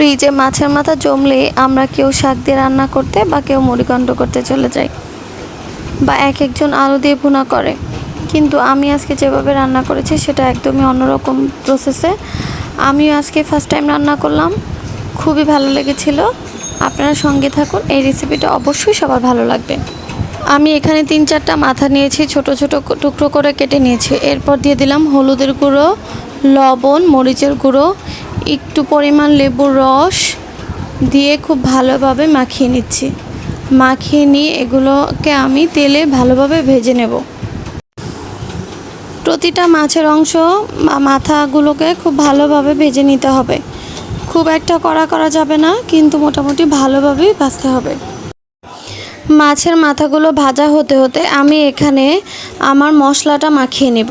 ফ্রিজে মাছের মাথা জমলে আমরা কেউ শাক দিয়ে রান্না করতে বা কেউ মুড়িঘণ্ট করতে চলে যাই বা এক একজন আলু দিয়ে ভুনা করে। কিন্তু আমি আজকে যেভাবে রান্না করেছি সেটা একদমই অন্যরকম প্রসেসে আমিও আজকে ফার্স্ট টাইম রান্না করলাম, খুবই ভালো লেগেছিল। আপনারা সঙ্গে থাকুন, এই রেসিপিটা অবশ্যই সবার ভালো লাগবে। আমি এখানে তিন চারটা মাথা নিয়েছি, ছোট ছোট টুকরো করে কেটে নিয়েছি। এরপর দিয়ে দিলাম হলুদের গুঁড়ো লবণ, মরিচের গুঁড়ো, একটু পরিমাণ লেবুর রস দিয়ে খুব ভালোভাবে মাখিয়ে নিচ্ছি। মাখিয়ে নিয়ে এগুলোকে আমি তেলে ভালোভাবে ভেজে নেব। প্রতিটা মাছের অংশ বা মাথাগুলোকে খুব ভালোভাবে ভেজে নিতে হবে। খুব একটা কড়া করা যাবে না, কিন্তু মোটামুটি ভালোভাবেই ভাজতে হবে। মাছের মাথাগুলো ভাজা হতে হতে আমি এখানে আমার মশলাটা মাখিয়ে নেব।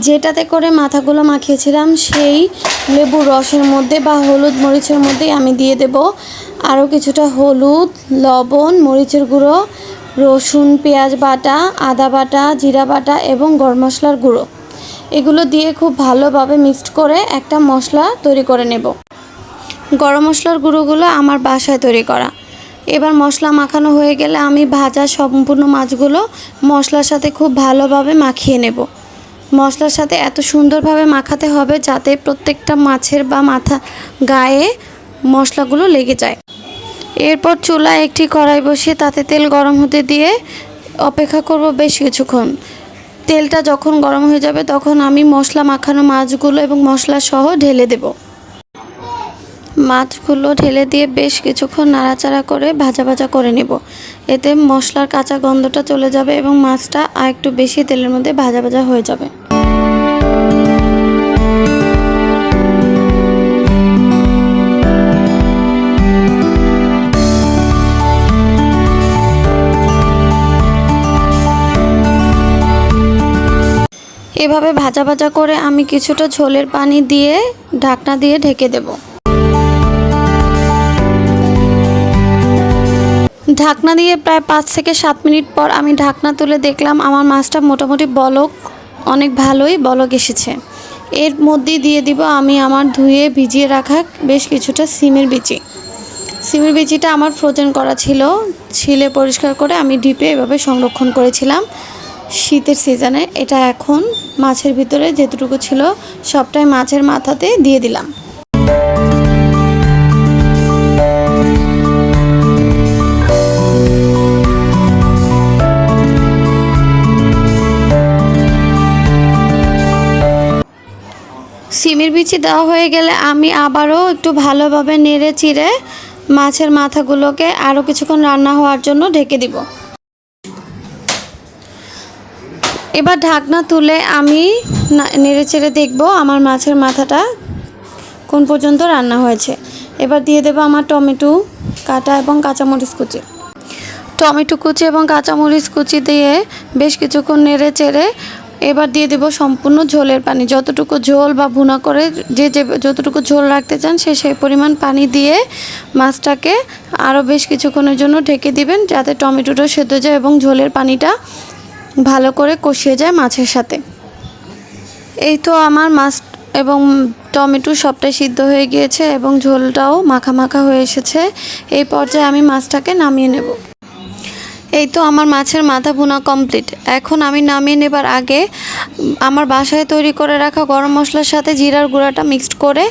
যেটাতে করে মাথাগুলো মাখিয়েছিলাম, সেই লেবুর রসের মধ্যে বা হলুদ মরিচের মধ্যেই আমি দিয়ে দেব। আরও কিছুটা হলুদ, লবণ, মরিচের গুঁড়ো, রসুন, পেঁয়াজ বাটা, আদা বাটা, জিরা বাটা এবং গরম মশলার গুঁড়ো। এগুলো দিয়ে খুব ভালোভাবে মিক্সড করে একটা মশলা তৈরি করে নেব। গরম মশলার গুঁড়োগুলো আমার বাসায় তৈরি করা। এবার মশলা মাখানো হয়ে গেলে আমি ভাজা সম্পূর্ণ মাছগুলো মশলার সাথে খুব ভালোভাবে মাখিয়ে নেব। মশলার সাথে এত সুন্দরভাবে মাখাতে হবে যাতে প্রত্যেকটা মাছের বা মাথা গায়ে মশলাগুলো লেগে যায়। এরপর চুলায় একটি কড়াই বসিয়ে তাতে তেল গরম হতে দিয়ে অপেক্ষা করব বেশ কিছুক্ষণ। তেলটা যখন গরম হয়ে যাবে তখন আমি মশলা মাখানো মাছগুলো এবং মশলা সহ ঢেলে দেব। মাছগুলো ঢেলে দিয়ে বেশ কিছুক্ষণ নাড়াচাড়া করে ভাজা ভাজা করে নেব। এতে মশলার কাঁচা গন্ধটা চলে যাবে এবং মাছটা আর একটু বেশি তেলের মধ্যে ভাজা ভাজা হয়ে যাবে। এভাবে ভাজা ভাজা করে আমি কিছুটা ঝোলের পানি দিয়ে ঢাকনা দিয়ে ঢেকে দেব। ঢাকনা দিয়ে প্রায় পাঁচ থেকে সাত মিনিট পর আমি ঢাকনা তুলে দেখলাম আমার মাছটা মোটামুটি বলক, অনেক ভালোই বলক এসেছে। এর মধ্যে দিয়ে দিব আমি আমার ধুয়ে ভিজিয়ে রাখা বেশ কিছুটা সিমের বিচি। সিমের বিচিটা আমার ফ্রোজেন করা ছিল। ছিলে পরিষ্কার করে আমি ডিপে এভাবে সংরক্ষণ করেছিলাম। শীতের সিজনে এটা এখন মাছের ভিতরে যেটুকু ছিল সবটাই মাছের মাথাতে দিয়ে দিলাম। সিমের বিচি দেওয়া হয়ে গেলে আমি আবারও একটু ভালোভাবে নেড়ে চিড়ে মাছের মাথাগুলোকে আরও কিছুক্ষণ রান্না হওয়ার জন্য ঢেকে দিব। এবার ঢাকনা তুলে আমি নেড়ে চেড়ে দেখব আমার মাছের মাথাটা কোন পর্যন্ত রান্না হয়েছে। এবার দিয়ে দেবো আমার টমেটো, কাটা এবং কাঁচামরিচ কুচি। টমেটো কুচি এবং কাঁচামরিচ কুচি দিয়ে বেশ কিছুক্ষণ নেড়ে চেড়ে এবার দিয়ে দেবো সম্পূর্ণ ঝোলের পানি। যতটুকু ঝোল বা ভুনা করে যে যে যতটুকু ঝোল রাখতে চান সে সেই পরিমাণ পানি দিয়ে মাছটাকে আরও বেশ কিছুক্ষণের জন্য ঢেকে দিবেন, যাতে টমেটোটা সেদ্ধ যায় এবং ঝোলের পানিটা ভালো করে কষিয়ে যায় মাছের সাথে। এই তো আমার মাছ এবং টমেটো সবটাই সিদ্ধ হয়ে গিয়েছে এবং ঝোলটাও মাখা মাখা হয়ে এসেছে। এই পর্যায়ে আমি মাছটাকে নামিয়ে নেব। এই তো আমার মাছের মাথা ভুনা কমপ্লিট এখন আমি নামিয়ে নেবার আগে আমার বাসায় তৈরি করে রাখা গরম মশলার সাথে জিরার গুঁড়াটা মিক্সড করে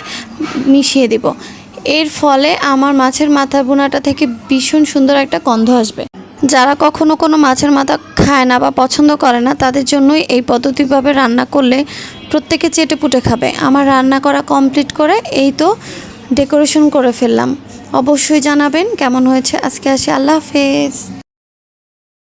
মিশিয়ে দিব। এর ফলে আমার মাছের মাথা ভুনাটা থেকে ভীষণ সুন্দর একটা গন্ধ আসবে। যারা কখনো কোনো মাছের মাথা খায় না বা পছন্দ করে না, তাদের জন্যই এই পদ্ধতিভাবে রান্না করলে প্রত্যেকে চেটে পুটে খাবে। আমার রান্না করা কমপ্লিট করে এই তো ডেকোরেশন করে ফেললাম। অবশ্যই জানাবেন কেমন হয়েছে। আজকে আসি। আল্লাহ হাফেজ।